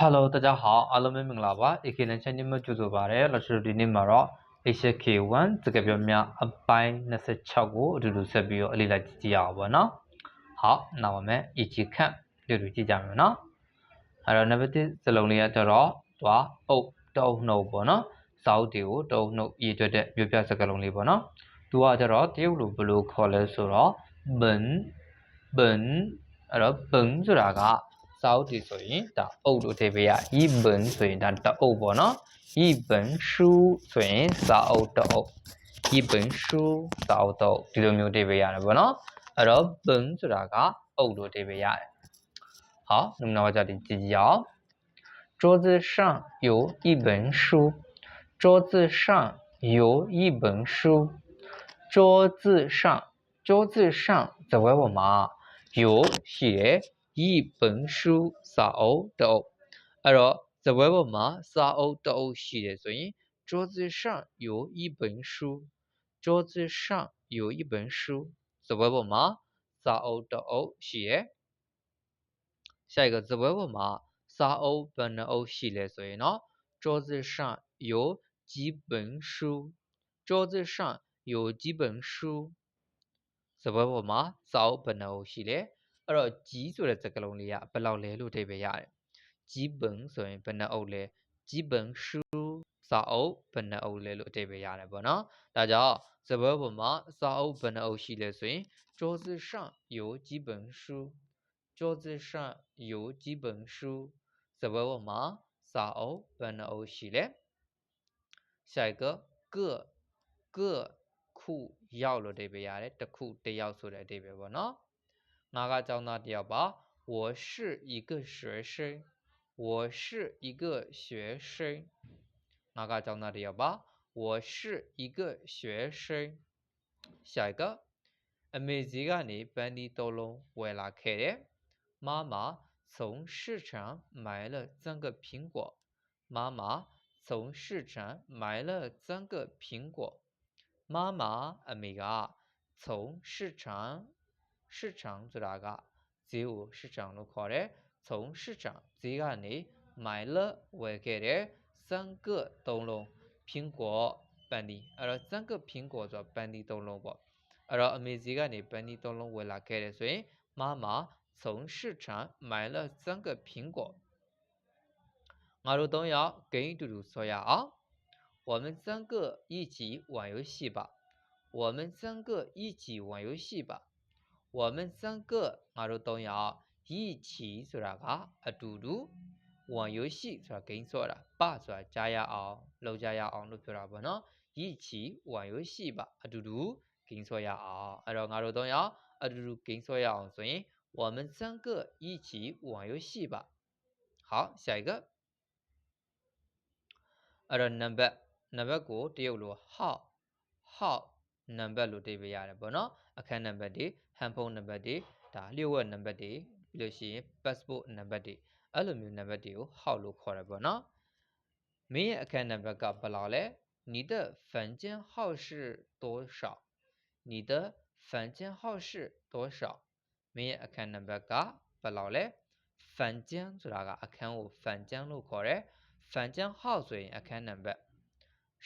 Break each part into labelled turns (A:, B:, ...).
A: Hello 大家好အားလုံးပဲမင်္ဂလာပါ AK လန်ချန်နေမှာကြိုဆိုပါရစေလက်ရှိဒီနေ့မှာတော့ HK1 စကားပြောများအပိုင်း26ကိုအတူတူဆက်ပြီးတော့အလေးလိုက်ကြည့်ရအောင်ပေါ့နော်ဟုတ်နောက်ပါမယ် EG ခန့်တူတူကြည့်ကြမယ်နော်အဲ့တော့ number 1စလုံးလေးကတော့သွားအုပ်တုံးနှုတ်ပေါ့နော်စာအုပ်တွေကိုတုံးနှုတ်ရည်တွက်တဲ့မြို့ပြစကားလုံးလေးပေါ့နော်သူကကျတော့တရုတ်လိုဘယ်လိုခေါ်လဲဆိုတော့ ben ben အဲ့တော့ ben ဆိုတာက စာအုပ်တွေဆိုရင်ဒါအုပ်လို့ထည့်ပေးရ一本ဆိုရင်ဒါတအုပ်ပေါ့နော်一本书ဆိုရင်စာအုပ်တအုပ်一本书စာအုပ်တအုပ်ဒီလိုမျိုးထည့်ပေးရတယ်ပေါ့နော်အဲ့တော့本ဆိုတာကအုပ်လို့ထည့်ပေးရတယ်好那么那我叫你记记哦桌子上有一本书桌子上有一本书桌子上桌子上在外我嘛有写 一本书စာအုပ်တအုပ်အဲ့တော့ဇပွဲပေါ်မှာစာအုပ်တအုပ်ရှိတယ်ဆိုရင်桌子上有一本书桌子上有一本书ဇပွဲပေါ်မှာစာအုပ်တအုပ်ရှိရ下一个ဇပွဲပေါ်မှာစာအုပ်ဘယ်နှအုပ်ရှိလဲဆိုရင်တော့桌子上有几本书桌子上有几本书ဇပွဲပေါ်မှာစာအုပ်ဘယ်နှအုပ်ရှိလဲ အဲ့တော့ကြီးဆိုတဲ့စကားလုံးလေးကဘယ်လောက်လဲလို့အဓိပ္ပာယ်ရတယ်ကြီးပင်ဆိုရင်ဘယ်နှအုပ်လဲကြီးပင်ရှူစာအုပ်ဘယ်နှအုပ်လဲလို့အဓိပ္ပာယ်ရတယ်ပေါ့နော်ဒါကြောင့်စပွဲပေါ်မှာစာအုပ်ဘယ်နှအုပ်ရှိလဲဆိုရင်桌子上有几本书桌子上有几本书စပွဲပေါ်မှာစာအုပ်ဘယ်နှအုပ်ရှိလဲ下一个个个ခုရောက်လို့အဓိပ္ပာယ်ရတယ်တစ်ခုတစ်ယောက်ဆိုတဲ့အဓိပ္ပာယ်ပေါ့နော် ငါကကျောင်းသားတစ်ယောက်ပါ我是一个学生我是一个学生ငါကကျောင်းသားတစ်ယောက်ပါ我是一个学生下一个အမေကြီးကနေပန်းဒီသုံးလုံးဝယ်လာခဲ့တယ်妈妈从市场买了三个苹果妈妈从市场买了三个苹果妈妈အမေက从市场 市场做大个？只有市场路口嘞，从市场这个里买了外给的三个灯笼，苹果本地，阿拉三个苹果做本地灯笼不？阿拉阿妹这个里本地灯笼会拉给的？所以妈妈从市场买了三个苹果。阿罗东瑶跟嘟嘟说呀啊，我们三个一起玩游戏吧，我们三个一起玩游戏吧。我们三个ငါတို့သုံးယောက်一起ဆိုတာကအတူတူ玩游戏ဆိုတာ game ဆိုတာပဆိုတာကြားရအောင်လောက်ကြရအောင်လို့ပြောတာပေါ့နော်一起玩游戏吧အတူတူ game ဆွဲရအောင်အဲ့တော့ငါတို့သုံးယောက်အတူတူ game ဆွဲရအောင်ဆိုရင်我们三个一起玩游戏吧好下一个အဲ့တော့ number number ကိုတရုတ်လို how how number လို့တိပေးရတယ်ပေါ့နော်အခန်း number တွေ handphone number တွေဒါလျှို့ဝှက် number တွေပြီးလို့ရှိရင် passport number တွေအဲ့လိုမျိုး number တွေကို how လို့ခေါ်တယ်ပေါ့နော်မင်းရဲ့အခန်း number ကဘယ်လောက်လဲ你的房间号是多少你的房间号是多少မင်းရဲ့အခန်း number ကဘယ်လောက်လဲဖန်ကျန်းဆိုတာကအခန်းကိုဖန်ကျန်းလို့ခေါ်တယ်ဖန်ကျန်းဟောက်ဆိုရင်အခန်းနံပါတ်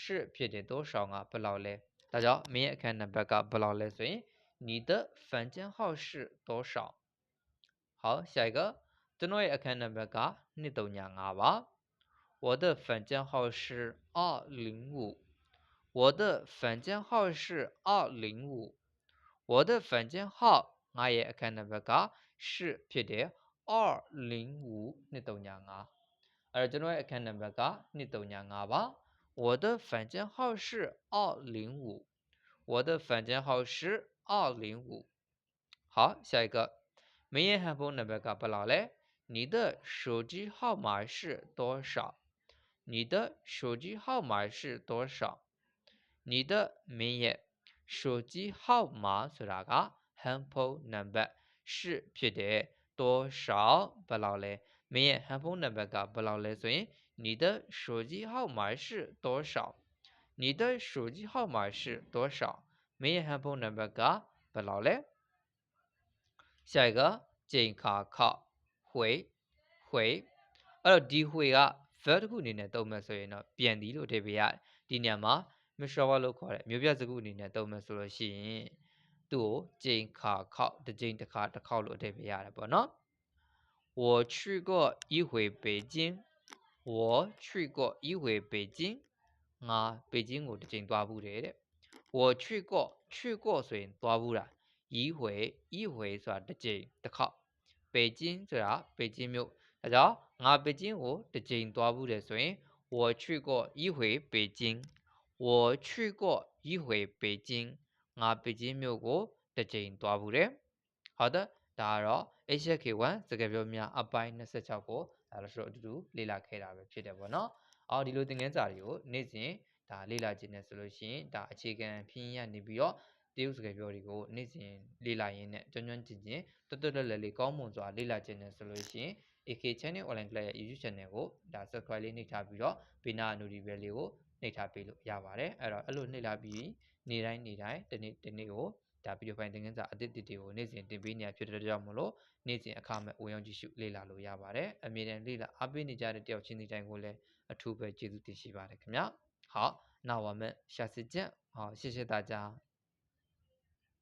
A: 是ဖြစ်တယ်多少ကဘယ်လောက်လဲ ဒါကြောင့်မင်းရဲ့အခန်းနံပါတ်ကဘယ်လောက်လဲဆိုရင်你的房间号是多少好下一个ကျွန်တော်ရဲ့အခန်းနံပါတ်က2395ပါ我的房间号是205我的房间号是205我的房间号ငါရဲ့အခန်းနံပါတ်က10ဖြစ်တယ်205 2395အဲ့တော့ကျွန်တော်ရဲ့အခန်းနံပါတ်က2395ပါ 我的房间号是205我的房间号是205好下一个မင်းရဲ့ဟန်ဖုန်းနံပါတ်ကဘယ်လောက်လဲ你的手机号码是多少你的手机号码是多少你的မင်းရဲ့手机号码ဆိုတာကဟန်ဖုန်းနံပါတ်是ဖြစ်တယ်多少ဘယ်လောက်လဲမင်းရဲ့ဟန်ဖုန်းနံပါတ်ကဘယ်လောက်လဲဆိုရင် 你的手机号码是多少你的手机号码是多少မင်းရဲ့ဟန်ဖုန်းနံပါတ်ကဘယ်လောက်လဲ下一个健卡靠回回 အဲ့တော့ဒီဝေက verb တစ်ခုအနေနဲ့သုံးမယ်ဆိုရင်တော့ပြန်သည်လို့အဓိပ္ပာယ်ရတယ်ဒီနေရာမှာ mixture လို့ခေါ်တယ်မျိုးပြစကားအနေနဲ့သုံးမယ်ဆိုလို့ရှိရင်သူ့ကိုကြိမ်ခါခောက်တစ်ကြိမ်တစ်ခါတစ်ခေါက်လို့အဓိပ္ပာယ်ရတယ်ပေါ့နော်我去过一回北京 ဝေါ်ချွီကော့ဤဝေပေကျင်းငါပေကျင်းကိုတစ်ချိန်သွားဘူးတယ်တဲ့ဝေါ်ချွီကော့ချွီကော့ဆိုရင်သွားဘူးတာဤဝေဤဝေဆိုတာတစ်ချိန်တစ်ခေါက်ပေကျင်းဆိုတာပေကျင်းမြို့ဒါကြောင့်ငါပေကျင်းကိုတစ်ချိန်သွားဘူးတယ်ဆိုရင်ဝေါ်ချွီကော့ဤဝေပေကျင်းဝေါ်ချွီကော့ဤဝေပေကျင်းငါပေကျင်းမြို့ကိုတစ်ချိန်သွားဘူးတယ်ဟုတ်တယ်ဒါကတော့ HK1 စကားပြောများအပိုင်း26ကို ဒါလို့ဆိုတော့အတူတူလေ့လာခဲ့တာပဲဖြစ်တယ်ပေါ့နော်အော်ဒီလိုသင်ခန်းစာတွေကိုနေ့စဉ်ဒါလေ့လာခြင်းနဲ့ဆိုလို့ရှိရင်ဒါအခြေခံဖြင်းရနေပြီးတော့တရုတ်စကားပြောတွေကိုနေ့စဉ်လေ့လာရင်းနဲ့ကျွမ်းကျွမ်းကျင်ကျင်တွတ်တွတ်လက်လက်လေးကောင်းမွန်စွာလေ့လာခြင်းနဲ့ဆိုလို့ရှိရင် AK Channel Online Class ရဲ့ YouTube Channel ကိုဒါ Subscribe လေးနှိပ်ထားပြီးတော့ဘေးနာ notification လေးကိုနှိပ်ထားပေးလို့ရပါတယ်အဲ့တော့အဲ့လိုနှိပ်လာပြီးနေ့တိုင်းနေ့တိုင်းတနေ့တနေ့ကို ဒါဗီဒီယိုဖိုင်သင်ခန်းစာအသစ်တွေကိုနေ့စဉ်တင်ပေးနေရဖြစ်တဲ့ကြောင့်မလို့နေ့စဉ်အခမဲ့ဝင်ရောက်ကြည့်ရှုလေ့လာလို့ရပါတယ်အမြဲတမ်းလေ့လာအားပေးနေကြတဲ့တယောက်ချင်းဒီတိုင်းကိုလည်းအထူးပဲကျေးဇူးတင်ရှိပါတယ်ခင်ဗျာ好那我们下次见好谢谢大家